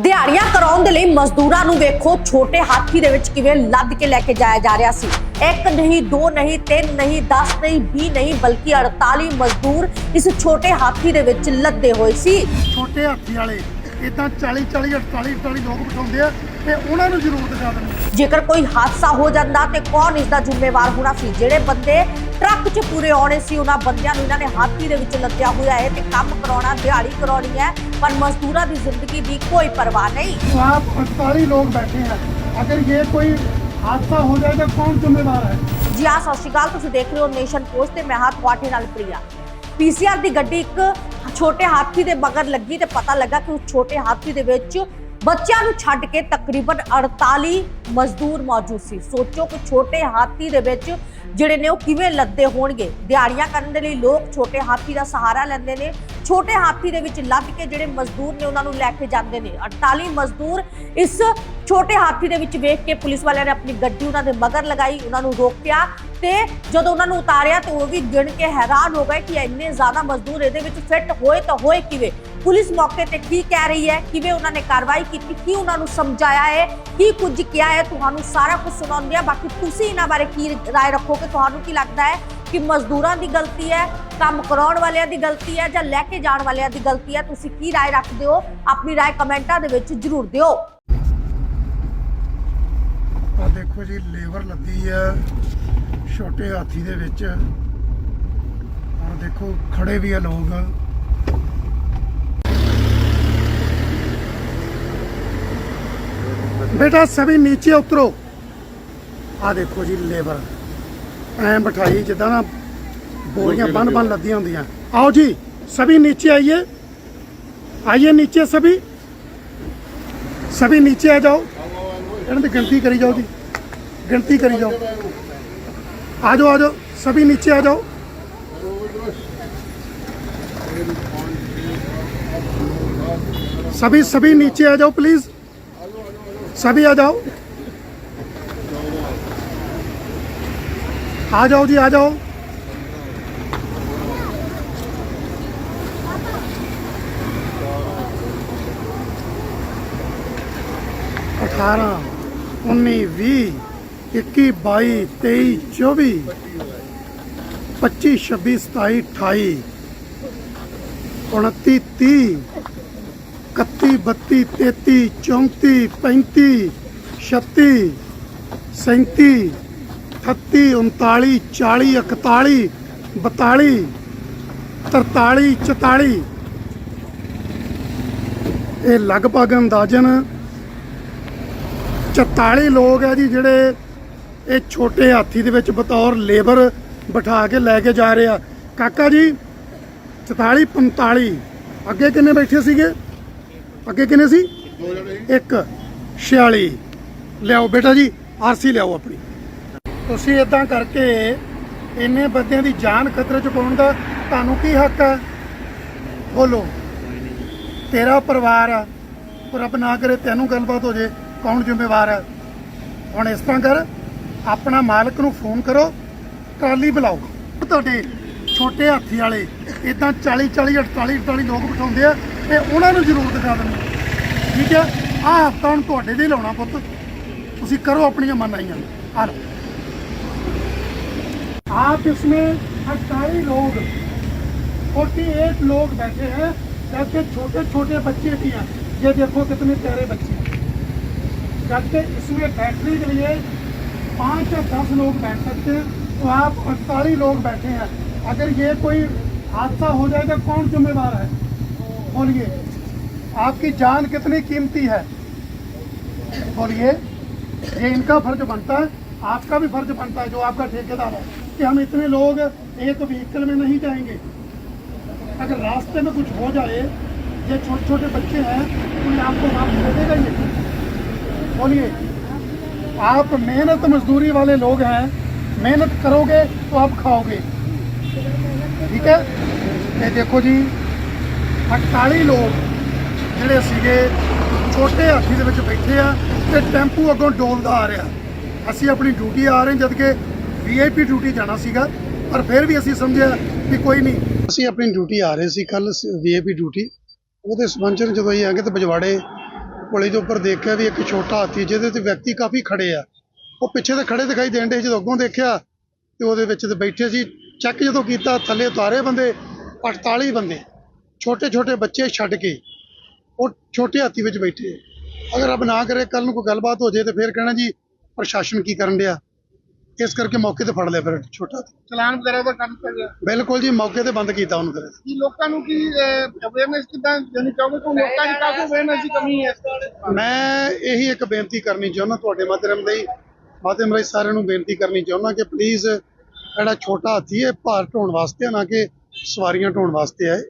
ਦਿਹਾੜੀਆਂ ਕਰਾਉਣ ਦੇ ਲਈ ਮਜ਼ਦੂਰਾਂ ਨੂੰ ਵੇਖੋ, ਛੋਟੇ ਹਾਥੀ ਦੇ ਵਿੱਚ ਕਿਵੇਂ ਲੱਦ ਕੇ ਲੈ ਕੇ ਜਾਇਆ ਜਾ ਰਿਹਾ ਸੀ। ਇੱਕ ਨਹੀਂ, ਦੋ ਨਹੀਂ, ਤਿੰਨ ਨਹੀਂ 10 ਨਹੀਂ 20 ਨਹੀਂ, ਬਲਕਿ 48 ਮਜ਼ਦੂਰ ਇਸ ਛੋਟੇ ਹਾਥੀ ਦੇ ਵਿੱਚ ਲੱਦੇ ਹੋਏ ਸੀ। ਛੋਟੇ ਹਾਥੀ ਵਾਲੇ ਇਦਾਂ 40 40 48 48 ਲੋਕ ਬਿਠਾਉਂਦੇ ਆ। ਤੇ ਉਹਨਾਂ ਨੂੰ ਜ਼ਰੂਰ ਦਿਖਾ ਦੇਣੀ ਜੇਕਰ ਕੋਈ ਹਾਦਸਾ ਹੋ ਜਾਂਦਾ ਤੇ ਕੌਣ ਇਸ ਦਾ ਜ਼ਿੰਮੇਵਾਰ ਹੋਣਾ ਸੀ ਜਿਹੜੇ ਬੰਦੇ ਟਰੱਕ 'ਚ ਪੂਰੇ ਆਉਣੇ ਸੀ ਉਹਨਾਂ ਬੰਦਿਆਂ ਨੂੰ ਇਹਨਾਂ ਨੇ ਹਾਥੀ ਦੇ ਵਿੱਚ ਲੱਦਿਆ ਹੋਇਆ ਹੈ ਤੇ ਕੰਮ ਕਰਾਉਣਾ ਦਿਹਾੜੀ ਕਰਾਉਣੀ ਹੈ ਪਰ ਮਜ਼ਦੂਰਾਂ ਦੀ ਜ਼ਿੰਦਗੀ ਦੀ ਕੋਈ ਪਰਵਾਹ ਨਹੀਂ आप 48 लोग बैठे हैं अगर ये कोई हादसा हो जाए तो कौन जिम्मेदार है ਜੀ ਆ ਸਤਿ ਸ਼੍ਰੀ ਅਕਾਲ ਤੁਸੀਂ ਦੇਖ ਰਹੇ ਹੋ ਨੇਸ਼ਨ ਪੋਸਟ ਤੇ ਮੈਂ ਹਾਂ ਤੁਹਾਡੇ ਨਾਲ ਪ੍ਰਿਆ ਪੀਸੀਆਰ ਦੀ ਗੱਡੀ ਇੱਕ ਛੋਟੇ ਹਾਥੀ ਦੇ ਮਗਰ ਲੱਗੀ ਤੇ ਪਤਾ ਲੱਗਾ ਕਿ ਉਸ ਛੋਟੇ ਹਾਥੀ ਦੇ ਵਿੱਚ ਬੱਚਿਆਂ ਨੂੰ ਛੱਡ ਕੇ ਤਕਰੀਬਨ 48 ਮਜ਼ਦੂਰ ਮੌਜੂਦ ਸੀ। ਸੋਚੋ ਕਿ ਛੋਟੇ ਹਾਥੀ ਦੇ ਵਿੱਚ ਜਿਹੜੇ ਨੇ ਉਹ ਕਿਵੇਂ ਲੱਦੇ ਹੋਣਗੇ। ਦਿਹਾੜੀਆਂ ਕਰਨ ਦੇ ਲਈ ਲੋਕ ਛੋਟੇ ਹਾਥੀ ਦਾ ਸਹਾਰਾ ਲੈਂਦੇ ਨੇ। ਛੋਟੇ ਹਾਥੀ ਦੇ ਵਿੱਚ ਲੱਦ ਕੇ ਜਿਹੜੇ ਮਜ਼ਦੂਰ ਨੇ ਉਹਨਾਂ ਨੂੰ ਲੈ ਕੇ ਜਾਂਦੇ ਨੇ। 48 ਮਜ਼ਦੂਰ ਇਸ ਛੋਟੇ ਹਾਥੀ ਦੇ ਵਿੱਚ ਵੇਖ ਕੇ ਪੁਲਿਸ ਵਾਲਿਆਂ ਨੇ ਆਪਣੀ ਗੱਡੀ ਉਹਨਾਂ ਦੇ ਮਗਰ ਲਗਾਈ, ਉਹਨਾਂ ਨੂੰ ਰੋਕਿਆ ਤੇ ਜਦੋਂ ਉਹਨਾਂ ਨੂੰ ਉਤਾਰਿਆ ਤੇ ਉਹ ਵੀ ਗਿਣ ਕੇ ਹੈਰਾਨ ਹੋ ਗਏ ਕਿ ਇੰਨੇ ਜ਼ਿਆਦਾ ਮਜ਼ਦੂਰ ਇਹਦੇ ਵਿੱਚ ਫਿੱਟ ਹੋਏ ਤਾਂ ਹੋਏ ਕਿਵੇਂ? ਪੁਲਿਸ ਮੌਕੇ ਤੇ ਕੀ ਕਹਿ ਰਹੀ ਹੈ ਕਿਵੇਂ ਉਹਨਾਂ ਨੇ ਕਾਰਵਾਈ ਕੀਤੀ ਕੀ ਉਹਨਾਂ ਨੂੰ ਸਮਝਾਇਆ ਹੈ ਕੀ ਕੁਝ ਕਿਹਾ ਹੈ ਤੁਹਾਨੂੰ ਸਾਰਾ ਕੁਝ ਸੁਣਾਉਂਦੇ ਆ ਬਾਕੀ ਤੁਸੀਂ ਇਹਨਾਂ ਬਾਰੇ ਕੀ رائے ਰੱਖੋਗੇ ਤੁਹਾਨੂੰ ਕੀ ਲੱਗਦਾ ਹੈ ਕਿ ਮਜ਼ਦੂਰਾਂ ਦੀ ਗਲਤੀ ਹੈ ਕੰਮ ਕਰਾਉਣ ਵਾਲਿਆਂ ਦੀ ਗਲਤੀ ਹੈ ਜਾਂ ਲੈ ਕੇ ਜਾਣ ਵਾਲਿਆਂ ਦੀ ਗਲਤੀ ਹੈ ਤੁਸੀਂ ਕੀ رائے ਰੱਖਦੇ ਹੋ ਆਪਣੀ رائے ਕਮੈਂਟਾਂ ਦੇ ਵਿੱਚ ਜ਼ਰੂਰ ਦਿਓ ਆ ਦੇਖੋ ਜੀ ਲੇਬਰ ਲੱਦੀ ਆ ਛੋਟੇ ਹਾਥੀ ਦੇ ਵਿੱਚ ਔਰ ਦੇਖੋ ਖੜੇ ਵੀ ਆ ਲੋਕ बेटा सभी नीचे उतरो ਆ ਦੇਖੋ ਜੀ ਲੇਬਰ ਐ ਬਿਠਾਈ ਜਿੱਦਾਂ ਨਾ ਬੋਰੀਆਂ ਬੰਨ ਬੰਨ ਲੱਦੀਆਂ ਹੁੰਦੀਆਂ ਆਓ ਜੀ ਸਭੀ नीचे आइए आइए नीचे सभी सभी नीचे आ जाओ ਇਹਨਾਂ ਦੀ ਗਿਣਤੀ ਕਰੀ ਜਾਓ ਜੀ ਗਿਣਤੀ ਕਰੀ ਜਾਓ ਆ ਜਾਓ ਆ ਜਾਓ ਸਭੀ नीचे आ जाओ सभी सभी नीचे आ जाओ प्लीज सभी आ जाओ। आ जाओ जी, आ जाओ। ਅਠਾਰਾਂ ਉੱਨੀ ਵੀਹ ਇੱਕੀ ਬਾਈ ਤੇਈ ਚੌਵੀ ਪੱਚੀ ਛੱਬੀ ਸਤਾਈ ਅਠਾਈ ਉਣੱਤੀ ਤੀਹ 31 32 33 34 35 36 37 38 39 40 41 42 43 44 ਇਹ ਲਗਭਗ ਅੰਦਾਜ਼ਨ 44 ਲੋਕ ਹੈ ਜੀ ਜਿਹੜੇ ਇਹ ਛੋਟੇ ਹਾਥੀ ਦੇ ਵਿੱਚ ਬਤੌਰ ਲੇਬਰ ਬਿਠਾ ਕੇ ਲੈ ਕੇ ਜਾ ਰਹੇ ਆ। ਕਾਕਾ ਜੀ 44 45 ਅੱਗੇ ਕਿੰਨੇ ਬੈਠੇ ਸੀਗੇ? ਅੱਗੇ ਕਿੰਨੇ ਸੀ? ਇੱਕ। 46 ਲਿਆਓ ਬੇਟਾ ਜੀ ਆਰਸੀ ਲਿਆਓ ਆਪਣੀ। ਤੁਸੀਂ ਇਦਾਂ ਕਰਕੇ ਇੰਨੇ ਬੰਦਿਆਂ ਦੀ ਜਾਨ ਖਤਰੇ ਚ ਪਾਉਣ ਦਾ ਤੁਹਾਨੂੰ ਕੀ ਹੱਕ ਹੈ? ਬੋਲੋ। ਤੇਰਾ ਪਰਿਵਾਰ ਆ ਪਰ ਰੱਬ ਨਾ ਕਰੇ ਤੈਨੂੰ ਗੱਲਬਾਤ ਹੋ ਜੇ ਕੌਣ ਜ਼ਿੰਮੇਵਾਰ ਹੈ? ਹੁਣ ਇਸ ਤਰ੍ਹਾਂ ਕਰ ਆਪਣਾ ਮਾਲਕ ਨੂੰ ਫੋਨ ਕਰੋ ਟਰਾਲੀ ਬੁਲਾਓ। ਤੁਹਾਡੇ ਛੋਟੇ ਹਾਥੀ ਵਾਲੇ ਇਦਾਂ 40 40 48 48 ਲੋਕ ਬਿਠਾਉਂਦੇ ਆ ਤੇ ਉਹਨਾਂ ਨੂੰ ਜ਼ਰੂਰ ਦਿਖਾ ਦੇਣਾ ਠੀਕ ਹੈ ਆਹ ਹਫਤਾ ਹੁਣ ਤੁਹਾਡੇ ਦੇ ਹੀ ਲਾਉਣਾ ਪੁੱਤ ਤੁਸੀਂ ਕਰੋ ਆਪਣੀਆਂ ਮਨਾਈਆਂ ਆ ਲਓ आप इसमें 28 लोग 48 लोग बैठे हैं जबकि छोटे छोटे बच्चे भी हैं ये देखो कितने प्यारे बच्चे हैं जबकि इसमें बैठने के लिए पाँच या दस लोग बैठ सकते हैं तो आप अड़तालीस लोग बैठे हैं अगर ये कोई हादसा हो जाए तो कौन जिम्मेदार है बोलिए, आपकी जान कितनी कीमती है? बोलिए, ये इनका फ़र्ज़ बनता है, आपका भी फ़र्ज़ बनता है, जो आपका ठेकेदार है, कि हम इतने लोग एक व्हीकल में नहीं जाएँगे। अगर रास्ते में कुछ हो जाए, ये छोटे छोटे बच्चे हैं कोई आपको माफ़ दे देगा। ये बोलिए, आप मेहनत मजदूरी वाले लोग हैं, मेहनत करोगे तो आप खाओगे। ठीक है? ये देखो जी 48 ਲੋਕ ਜਿਹੜੇ ਸੀਗੇ, ਛੋਟੇ ਹਾਥੀ ਦੇ ਵਿੱਚ ਬੈਠੇ ਆ ਤੇ ਟੈਂਪੂ ਅੱਗੋਂ ਡੋਲਦਾ ਆ ਰਿਹਾ। ਅਸੀਂ ਆਪਣੀ ਡਿਊਟੀ ਆ ਰਹੇ ਜਦ ਕਿ ਵੀਆਈਪੀ ਡਿਊਟੀ ਜਾਣਾ ਸੀਗਾ, ਪਰ ਫਿਰ ਵੀ ਅਸੀਂ ਸਮਝਿਆ ਵੀ ਕੋਈ ਨਹੀਂ। ਅਸੀਂ ਆਪਣੀ ਡਿਊਟੀ ਆ ਰਹੇ ਸੀ ਕੱਲ ਵੀਆਈਪੀ ਡਿਊਟੀ। ਉਹਦੇ ਸਪੰਸਰ ਜਦੋਂ ਅਸੀਂ ਆ ਗਏ ਤਾਂ ਬਜਵਾੜੇ ਕੋਲੇ ਦੇ ਉੱਪਰ ਦੇਖਿਆ ਵੀ ਇੱਕ ਛੋਟਾ ਹਾਥੀ, ਜਿਹਦੇ ਤੇ ਵਿਅਕਤੀ ਕਾਫੀ ਖੜੇ ਆ। ਉਹ ਪਿੱਛੇ ਤੇ ਖੜੇ ਦਿਖਾਈ ਦੇਣ ਦੇ ਜਦੋਂ ਅੱਗੋਂ ਦੇਖਿਆ ਤੇ ਉਹਦੇ ਵਿੱਚ ਤੇ ਬੈਠੇ ਸੀ। ਚੈੱਕ ਜਦੋਂ ਕੀਤਾ, ਥੱਲੇ ਉਤਾਰੇ ਬੰਦੇ 48 ਬੰਦੇ। ਛੋਟੇ ਛੋਟੇ ਬੱਚੇ ਛੱਡ ਕੇ ਉਹ ਛੋਟੇ ਹਾਥੀ ਵਿੱਚ ਬੈਠੇ। ਅਗਰ ਰੱਬ ਨਾ ਕਰੇ ਕੱਲ ਨੂੰ ਕੋਈ ਗੱਲਬਾਤ ਹੋ ਜੇ ਤੇ ਫਿਰ ਕਹਿਣਾ ਜੀ ਪ੍ਰਸ਼ਾਸਨ ਕੀ ਕਰਨ ਡਿਆ? ਇਸ ਕਰਕੇ ਮੌਕੇ ਤੇ ਫੜ ਲਿਆ ਫਿਰ ਛੋਟਾ। ਚਲਾਨ ਵਗੈਰਾ ਦਾ ਕੰਮ ਕਰ ਰਿਹਾ। ਬਿਲਕੁਲ ਜੀ ਮੌਕੇ ਤੇ ਬੰਦ ਕੀਤਾ ਉਹਨੂੰ ਫਿਰ। ਕੀ ਲੋਕਾਂ ਨੂੰ ਕੀ ਅਵੇਅਰਨੈਸ ਕਿਦਾਂ ਦੇਣੀ ਚਾਹੋਗੇ? ਕਿ ਲੋਕਾਂ ਦੀ ਕਾਫੀ ਅਵੇਅਰਨੈਸ ਦੀ ਕਮੀ ਹੈ ਮੈਂ ਇਹੀ ਇੱਕ ਬੇਨਤੀ ਕਰਨੀ ਚਾਹੁੰਦਾ ਤੁਹਾਡੇ ਮਾਧਿਅਮ ਰਾਹੀਂ ਮਾਧਿਅਮ ਰਾਹੀਂ ਸਾਰਿਆਂ ਨੂੰ ਬੇਨਤੀ ਕਰਨੀ ਚਾਹੁੰਦਾ ਕਿ ਪਲੀਜ਼ ਜਿਹੜਾ ਛੋਟਾ ਹਾਥੀ ਹੈ ਭਾਰ ਢੋਣ ਵਾਸਤੇ ਨਾ ਕਿ ਸਵਾਰੀਆਂ ਢੋਣ ਵਾਸਤੇ ਹੈ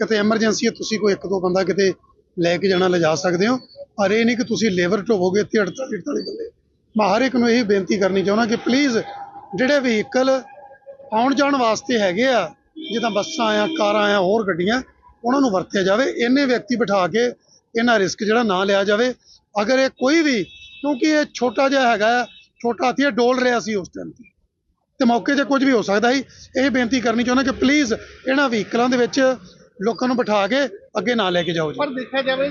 ਕਿਤੇ ਐਮਰਜੈਂਸੀ ਹੈ ਤੁਸੀਂ ਕੋਈ ਇੱਕ ਦੋ ਬੰਦਾ ਕਿਤੇ ਲੈ ਕੇ ਜਾਣਾ ਲਿਜਾ ਸਕਦੇ ਹੋ। ਪਰ ਇਹ ਨਹੀਂ ਕਿ ਤੁਸੀਂ ਲੇਬਰ ਢੋਵੋਗੇ ਤੇ 48 48 ਬੰਦੇ। ਮੈਂ ਹਰ ਇੱਕ ਨੂੰ ਇਹ ਬੇਨਤੀ ਕਰਨੀ ਚਾਹੁੰਦਾ ਕਿ ਪਲੀਜ਼ ਜਿਹੜੇ ਵਹੀਕਲ ਆਉਣ ਜਾਣ ਵਾਸਤੇ ਹੈਗੇ ਆ ਜਿੱਦਾਂ ਬੱਸਾਂ ਆ ਕਾਰਾਂ ਆ ਹੋਰ ਗੱਡੀਆਂ ਉਹਨਾਂ ਨੂੰ ਵਰਤਿਆ ਜਾਵੇ। ਇੰਨੇ ਵਿਅਕਤੀ ਬਿਠਾ ਕੇ ਇਹਨਾਂ ਰਿਸਕ ਜਿਹੜਾ ਨਾ ਲਿਆ ਜਾਵੇ। ਅਗਰ ਇਹ ਕੋਈ ਵੀ ਕਿਉਂਕਿ ਇਹ ਛੋਟਾ ਜਿਹਾ ਹੈਗਾ ਆ, ਛੋਟਾ ਹਾਥੀ ਇਹ ਡੋਲ ਰਿਹਾ ਸੀ ਉਸ ਟਾਈਮ ਤੇ। ਤੇ ਮੌਕੇ 'ਤੇ ਕੁਝ ਵੀ ਹੋ ਸਕਦਾ ਸੀ। ਇਹ ਬੇਨਤੀ ਕਰਨੀ ਚਾਹੁੰਦਾ ਕਿ ਪਲੀਜ਼ ਇਹਨਾਂ ਵਹੀਕਲਾਂ ਦੇ ਵਿੱਚ ਲੋਕਾਂ ਨੂੰ ਬਿਠਾ ਕੇ ਅੱਗੇ ਨਾ ਲੈ ਕੇ ਜਾਓ ਜੀ। ਪਰ ਦੇਖਿਆ ਜਾਵੇ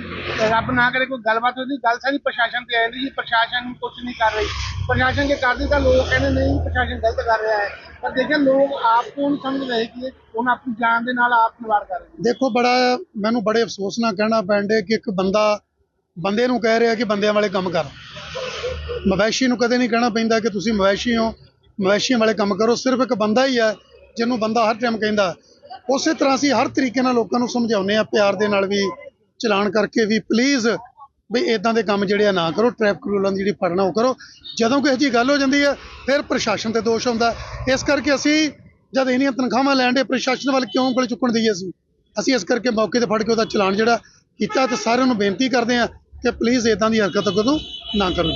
ਰੱਬ ਨਾ ਕਰੇ ਕੋਈ ਗੱਲਬਾਤ ਹੋਈ ਗੱਲ ਸਾਰੀ ਪ੍ਰਸ਼ਾਸਨ ਤੇ ਆਉਂਦੀ ਜੀ ਪ੍ਰਸ਼ਾਸਨ ਕੁਝ ਨਹੀਂ ਕਰ ਰਹੀ। ਪ੍ਰਸ਼ਾਸਨ ਜੇ ਕਰਦੀ ਤਾਂ ਲੋਕ ਕਹਿੰਦੇ ਨਹੀਂ ਪ੍ਰਸ਼ਾਸਨ ਗਲਤ ਕਰ ਰਿਹਾ ਹੈ। ਪਰ ਦੇਖਿਆ ਲੋਕ ਆਪ ਨਹੀਂ ਸਮਝ ਰਹੇ ਕਿ ਉਹਨਾਂ ਆਪਣੀ ਜਾਨ ਦੇ ਨਾਲ ਆਪ ਨਿਵਾਰ ਕਰ ਰਹੇ ਨੇ। ਦੇਖੋ ਬੜਾ ਮੈਨੂੰ ਬੜੇ ਅਫਸੋਸ ਨਾਲ ਕਹਿਣਾ ਪੈਂਦੇ ਕਿ ਇੱਕ ਬੰਦਾ ਬੰਦੇ ਨੂੰ ਕਹਿ ਰਿਹਾ ਕਿ ਬੰਦਿਆਂ ਵਾਲੇ ਕੰਮ ਕਰ। ਮਵੈਸ਼ੀ ਨੂੰ ਕਦੇ ਨਹੀਂ ਕਹਿਣਾ ਪੈਂਦਾ ਕਿ ਤੁਸੀਂ ਮਵੈਸ਼ੀ ਹੋ। ਮਵੈਸ਼ੀਆਂ ਵਾਲੇ ਕੰਮ ਕਰੋ ਸਿਰਫ ਇੱਕ ਬੰਦਾ ਹੀ ਹੈ ਜਿਹਨੂੰ ਬੰਦਾ ਹਰ ਟਾਈਮ ਕਹਿੰਦਾ ਉਸੇ ਤਰ੍ਹਾਂ ਅਸੀਂ ਹਰ ਤਰੀਕੇ ਨਾਲ ਲੋਕਾਂ ਨੂੰ ਸਮਝਾਉਂਦੇ ਆ ਪਿਆਰ ਦੇ ਨਾਲ ਵੀ ਚਲਾਨ ਕਰਕੇ ਵੀ ਪਲੀਜ਼ ਵੀ ਇਦਾਂ ਦੇ ਕੰਮ ਜਿਹੜੇ ਆ ਨਾ ਕਰੋ ਟ੍ਰੈਫਿਕ ਰੂਲਾਂ ਦੀ ਜਿਹੜੀ ਫੜਨਾ ਉਹ ਕਰੋ। ਜਦੋਂ ਕੋਈ ਇਹੋ ਜਿਹੀ ਗੱਲ ਹੋ ਜਾਂਦੀ ਹੈ, ਫਿਰ ਪ੍ਰਸ਼ਾਸਨ ਤੇ ਦੋਸ਼ ਹੁੰਦਾ ਇਸ ਕਰਕੇ ਅਸੀਂ ਜਦ ਇੰਨੀਆਂ ਤਨਖਾਹਾਂ ਲੈਣ ਦੇ ਪ੍ਰਸ਼ਾਸਨ ਵੱਲ ਕਿਉਂ ਉਂਗਲ ਚੁੱਕਣ ਦਈਏ ਅਸੀਂ? ਅਸੀਂ ਇਸ ਕਰਕੇ ਮੌਕੇ ਤੇ ਫੜ ਕੇ ਉਹਦਾ ਚਲਾਨ ਜਿਹੜਾ ਕੀਤਾ ਤੇ ਸਾਰਿਆਂ ਨੂੰ ਬੇਨਤੀ ਕਰਦੇ ਆ ਕਿ ਪਲੀਜ਼ ਇਦਾਂ ਦੀ ਹਰਕਤ ਕਦੋਂ ਨਾ ਕਰੋ।